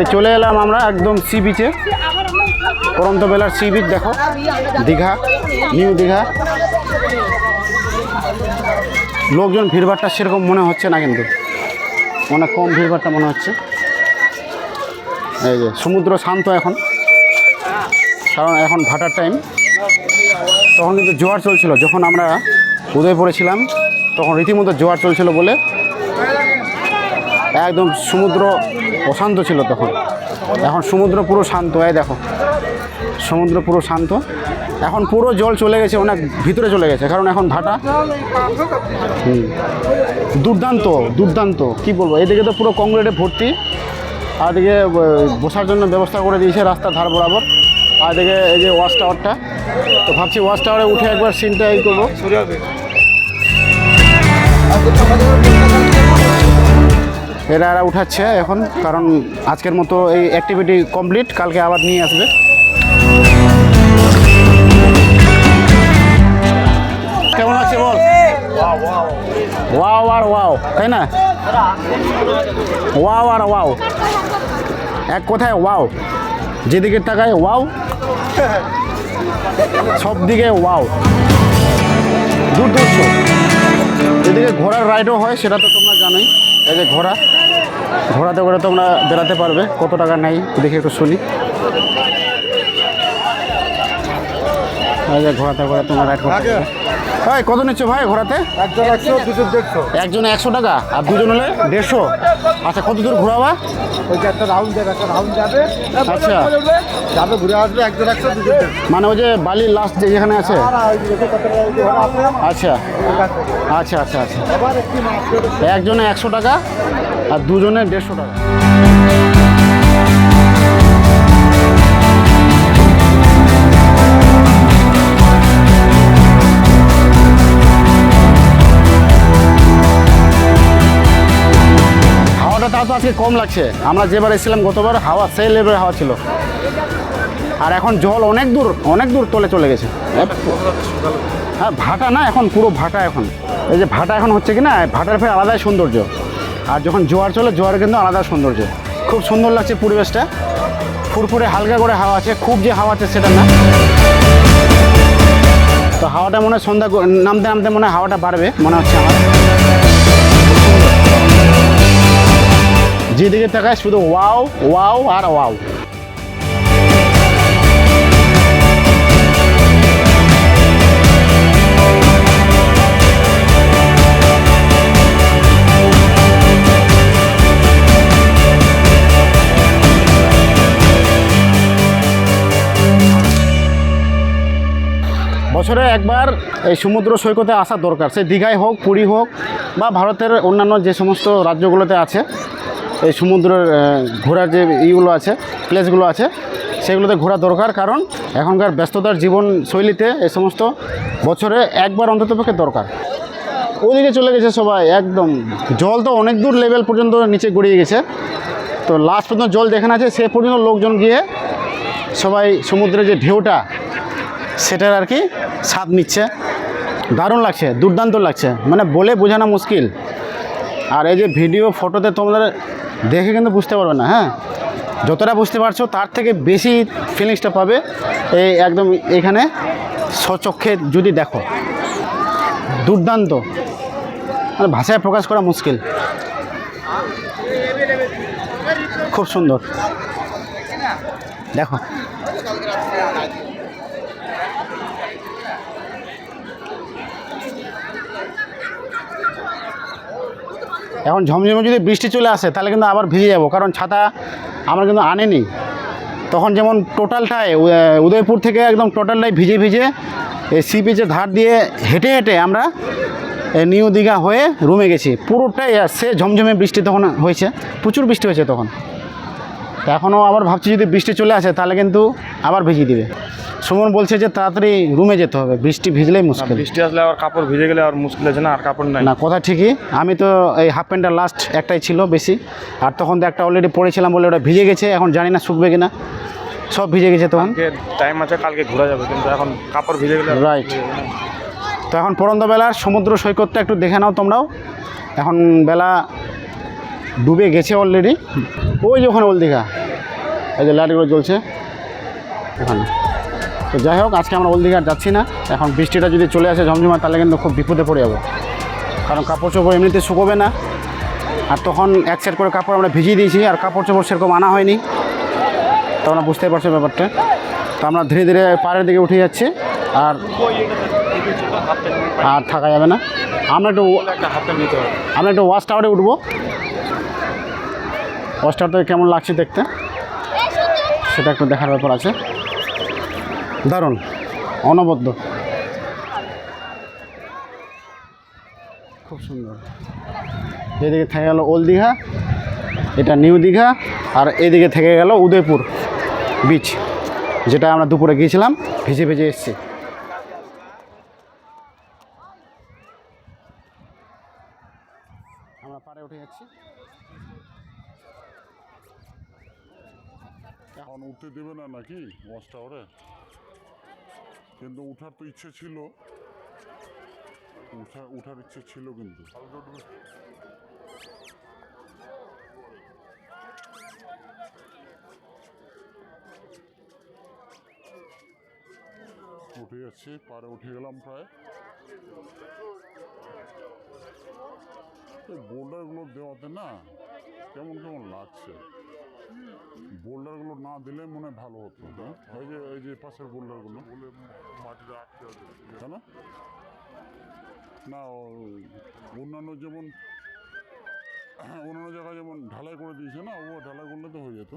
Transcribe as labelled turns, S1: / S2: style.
S1: এই চলে এলাম আমরা একদম সি বিচে। পরন্ত বেলার সি বিচ, দেখো। দীঘা, নিউ দীঘা। লোকজন ভিড়ভাড়টা সেরকম মনে হচ্ছে না কিন্তু। অনেক কম ভিড়ভাড়টা মনে হচ্ছে। এই যে, সমুদ্র শান্ত এখন। কারণ এখন ভাটার টাইম তখন কিন্তু জোয়ার চলছিল। যখন আমরা উদয়পুরে ছিলাম তখন রীতিমতো জোয়ার চলছিল বলে একদম সমুদ্র অশান্ত ছিল তখন। এখন সমুদ্র পুরো শান্ত, এই দেখো। সমুদ্র পুরো শান্ত। এখন পুরো জল চলে গেছে, অনেক ভিতরে চলে গেছে। কারণ এখন ভাটা। দুর্দান্ত দুর্দান্ত। কি বলব? এদিকে তো পুরো কংক্রিটে ভর্তি। আর এদিকে বসার জন্য ব্যবস্থা করে দিয়েছে রাস্তার ধার বরাবর। আর এদিকে এই যে ওয়াশ টাওয়ারটা তো ভাবছি ওয়াশ টাওয়ারে উঠে একবার সিনটা এই করব। এরা এরা উঠাচ্ছে এখন, কারণ আজকের মতো এই অ্যাক্টিভিটি কমপ্লিট কালকে আবার নিয়ে আসবে। কেমন আছে বল? ওয়াও আর ওয়াও, তাই না? ওয়াও আর ওয়াও। এক কথায় ওয়াও। যেদিকে তাকায় ওয়াও, সব দিকে ওয়াও। দুর্ধর্ষ এদিকে ঘোড়ার রাইডও হয়, সেটা তো তোমরা জানোই। এই যে ঘোড়া, ঘোড়াতে করে তোমরা বেড়াতে পারবে। কত টাকা নেই, দেখে একটু শুনি। এই যে ঘোড়াতে করে তোমরা রাইড করতে ভাই কত নিচ্ছ ভাই ঘোড়াতে
S2: একজন একশো দেড়শো।
S1: একজনে একশো টাকা? আর দুজন হলে? দেড়শো। আচ্ছা কত দূর ঘোরাবা?
S2: ওই যে একটা রাউন্ড একটা রাউন্ড যাবে।
S1: আচ্ছা।
S2: যাবে ঘুরে আসবে একজন একশো দুজন
S1: মানে ওই যে বালির লাস্ট যে যেখানে আছে?
S2: আর ওই যে কত টাকা ওই যে ভাড়া আছে,
S1: আচ্ছা আচ্ছা আচ্ছা। আচ্ছা
S2: করে
S1: একজনে একশো টাকা আর দুজনে দেড়শো টাকা। আজকে কম লাগছে। আমরা যেবার এসেছিলাম গতবার হাওয়া সেই লেভেলের হাওয়া ছিল। আর এখন জল অনেক দূর অনেক দূর তলে চলে গেছে। হ্যাঁ ভাটা না এখন পুরো ভাটা এখন। এই যে ভাটা এখন হচ্ছে কি না ভাটার ফের আলাদাই সৌন্দর্য। আর যখন জোয়ার চলে জোয়ার কিন্তু আলাদা সৌন্দর্য। খুব সুন্দর লাগছে পরিবেশটা। ফুরফুরে হালকা করে হাওয়া আছে খুব যে হাওয়া আছে সেটা না। তো হাওয়াটা মনে হয় সন্ধ্যা নামতে নামতে মনে হয় হাওয়াটা বাড়বে মনে হচ্ছে আমার। যেদিকে থাকায় শুধু ওয়াও ওয়াও আর ওয়াও। বছরে একবার এই সমুদ্র সৈকতে আসা দরকার। সে দীঘায় হোক, পুরী হোক বা ভারতের অন্যান্য যে সমস্ত রাজ্যগুলোতে আছে এই সমুদ্রের ঘোরার যে ইগুলো আছে, প্লেসগুলো আছে, সেগুলোতে ঘোরা দরকার। কারণ এখনকার ব্যস্ততার জীবন শৈলীতে এই সমস্ত বছরে একবার অন্ততপক্ষে দরকার। ওদিকে চলে গেছে সবাই, একদম। জল তো অনেক দূর লেভেল পর্যন্ত নিচে গড়িয়ে গেছে। তো লাস্ট পর্যন্ত জল যেখানে আছে, সে পর্যন্ত লোকজন গিয়ে সবাই সমুদ্রের যে ঢেউটা, সেটার আর কি স্বাদ নিচ্ছে। দারুণ লাগছে, দুর্দান্ত লাগছে। মানে বলে বোঝানো মুশকিল। আর এই যে ভিডিও, ফটোতে তোমাদের দেখে কিন্তু বুঝতে পারবে না হ্যাঁ? যতটা বুঝতে পারছ, তার থেকে বেশি ফিলিংসটা পাবে এই একদম এখানে স্বচক্ষে যদি দেখো। দুর্দান্ত। মানে ভাষায় প্রকাশ করা মুশকিল। খুব সুন্দর। দেখো এখন ঝমঝমে যদি বৃষ্টি চলে আসে, তাহলে কিন্তু আবার ভিজে যাব, কারণ ছাতা আমরা কিন্তু আনেনি। তখন যেমন টোটালটায় উদয়পুর থেকে একদম টোটালটাই ভিজে ভিজে, এই সি বিচের ধার দিয়ে হেঁটে হেঁটে আমরা নিউ দীঘা হয়ে রুমে গেছি। পুরোটাই সে ঝমঝমে বৃষ্টি তখন হয়েছে, প্রচুর বৃষ্টি হয়েছে তখন। এখনও আবার ভাবছি যদি বৃষ্টি চলে আসে তাহলে কিন্তু আবার ভিজিয়ে দিবে। সুমন বলছে যে তাড়াতাড়ি রুমে যেতে হবে বৃষ্টি ভিজলেই মুশকিল।
S3: বৃষ্টি আসলে আর কাপড় ভিজে গেলে আর মুশকিল আছে না আর কাপড় নাই।
S1: না কথা ঠিকই। আমি তো এই হাফ প্যান্টটা লাস্ট একটাই ছিল বেশি। আর তখন তো একটা অলরেডি পড়েছিলাম বলে ওটা ভিজে গেছে এখন জানি না শুকবে কিনা। সব ভিজে গেছে তখন।
S3: টাইম আছে কালকে ঘোরা যাবে কিন্তু এখন কাপড় ভিজে গেলে
S1: রাইট তো এখন পরন্ত বেলার সমুদ্র সৈকতটা একটু দেখে নাও তোমরাও। এখন বেলা ডুবে গেছে অলরেডি ওই যে ওখানে ওল দীঘা এই যে লাইটগুলো জ্বলছে। এখানে। তো যাই হোক আজকে আমরা ওল দীঘার যাচ্ছি না। এখন বৃষ্টিটা যদি চলে আসে ঝমঝমা তাহলে কিন্তু খুব বিপদে পড়ে যাব। কারণ কাপড় চোপড় এমনিতে শুকোবে না। আর তখন এক সেট করে কাপড় আমরা ভিজিয়ে দিয়েছি আর কাপড় চোপড় সেরকম আনা হয়নি। তো আমরা বুঝতেই পারছ ব্যাপারটা। তো আমরা ধীরে ধীরে পাড়ের দিকে উঠে যাচ্ছি আর আর থাকা যাবে না। আমরা একটু আমরা একটু ওয়াশ টাওয়ারে উঠবো। টাওয়ারটা কেমন লাগছে দেখতে? সেটা একটু দেখার ব্যাপার আছে। দারুণ। অনবদ্য। খুব সুন্দর। এদিকে থেকে গেল ওল দীঘা, এটা নিউ দীঘা, আর এদিকে থেকে গেল উদয়পুর বিচ যেটা আমরা দুপুরে গিয়েছিলাম, ভিজে ভিজে এসছি আমরা পাড়ে উঠে যাচ্ছি
S4: এখন উঠতে দেবে না নাকি ওয়াচ টাওয়ারে কিন্তু উঠার তো ইচ্ছে ছিল। উঠা উঠার ইচ্ছে ছিল কিন্তু। উঠে যাচ্ছি, পারে উঠে গেলাম প্রায়। এই বোল্ডারগুলো দেওয়াতে না কেমন কেমন লাগছে। বোল্ডারগুলো না দিলে মনে হয় ভালো হতো। এই যে এই যে পাশের বোল্ডারগুলো। মাটিতে আটকে কেন? না অন্যান্য যেমন, অন্যান্য জায়গায় যেমন ঢালাই করে দিয়েছে না, ও ঢালাই করলে তো হয়ে যেত।